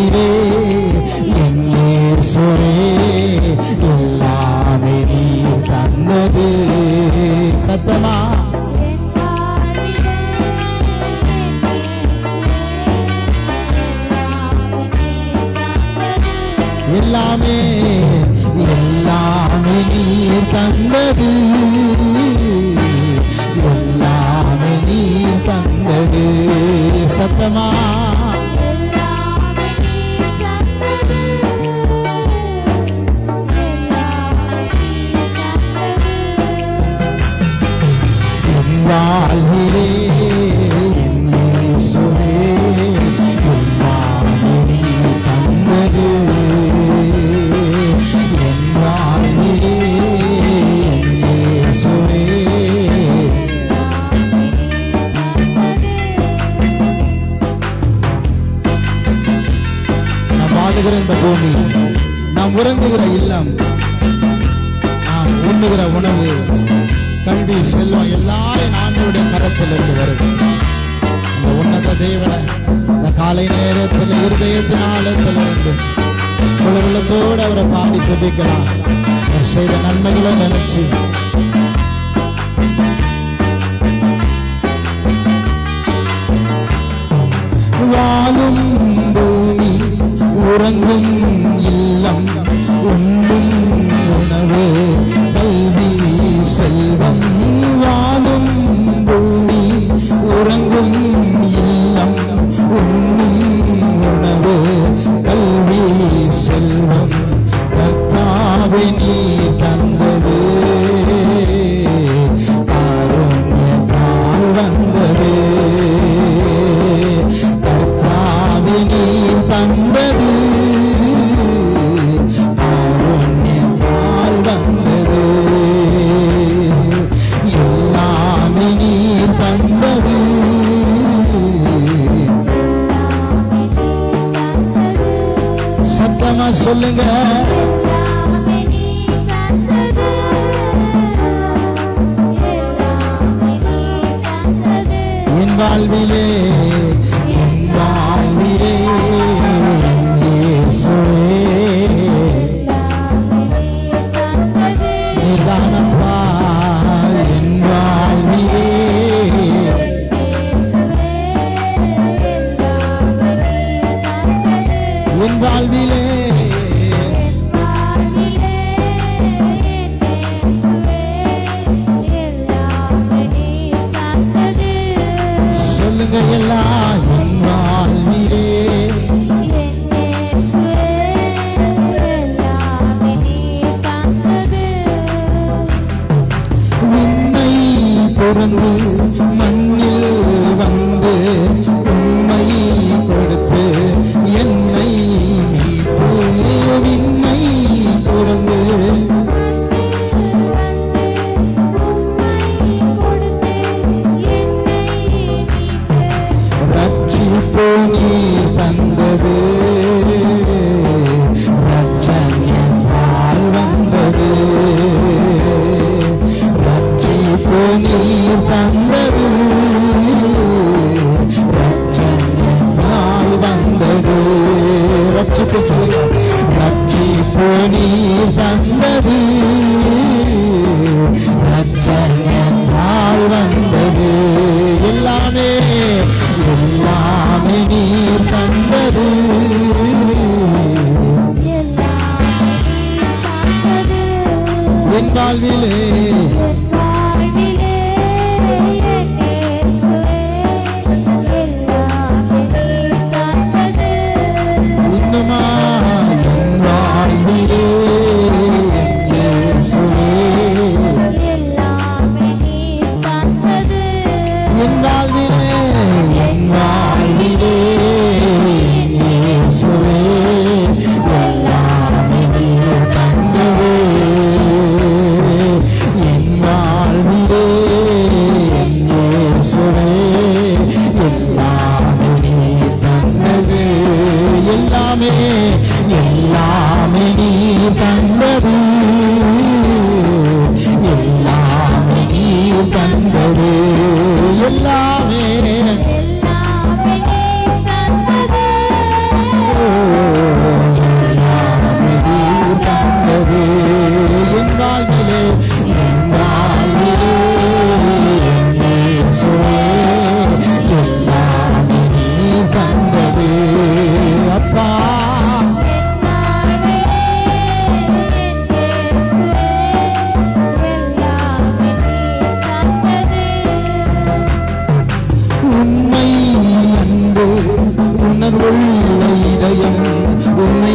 வாழ்விலே என் வாழ்விலே என் இயேசுவே எல்லாமே நீ தந்தது. சத்தமா? எல்லாமே எல்லாமே நீ தந்தது. எல்லாமே நீ தந்தது. சத்தமா? நாம் இல்லம். நாம் உண்ணுகிற உணவு. கல்வி செல்வம் எல்லாரும் ஆண்டோடைய கரத்தில் இருந்து வருது. அந்த உன்னத தேவனை இந்த காலை நேரத்தில் இருதயத்தின் ஆழத்திலிருந்து குளத்தோடு அவரை பாடி துதிக்கலாம் அவர் செய்த நன்மைகளை நினைச்சு. வாழும் பூமி உறங்கும் இல்லம். உண்ணும் உணவு சொல்லுங்க. என் வாழ்விலே நீ தந்தது. ரட்சண்யத்தால் வந்தது. எல்லாமே எல்லாமே நீ தந்தது. என் வாழ்விலே உன்னை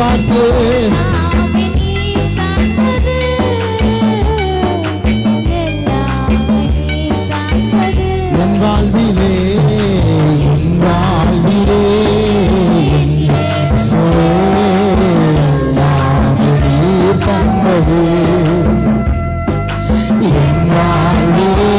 பார்த்து. என் வாழ்விலே என் வாழ்விலே தந்தது. என் வாழ்விலே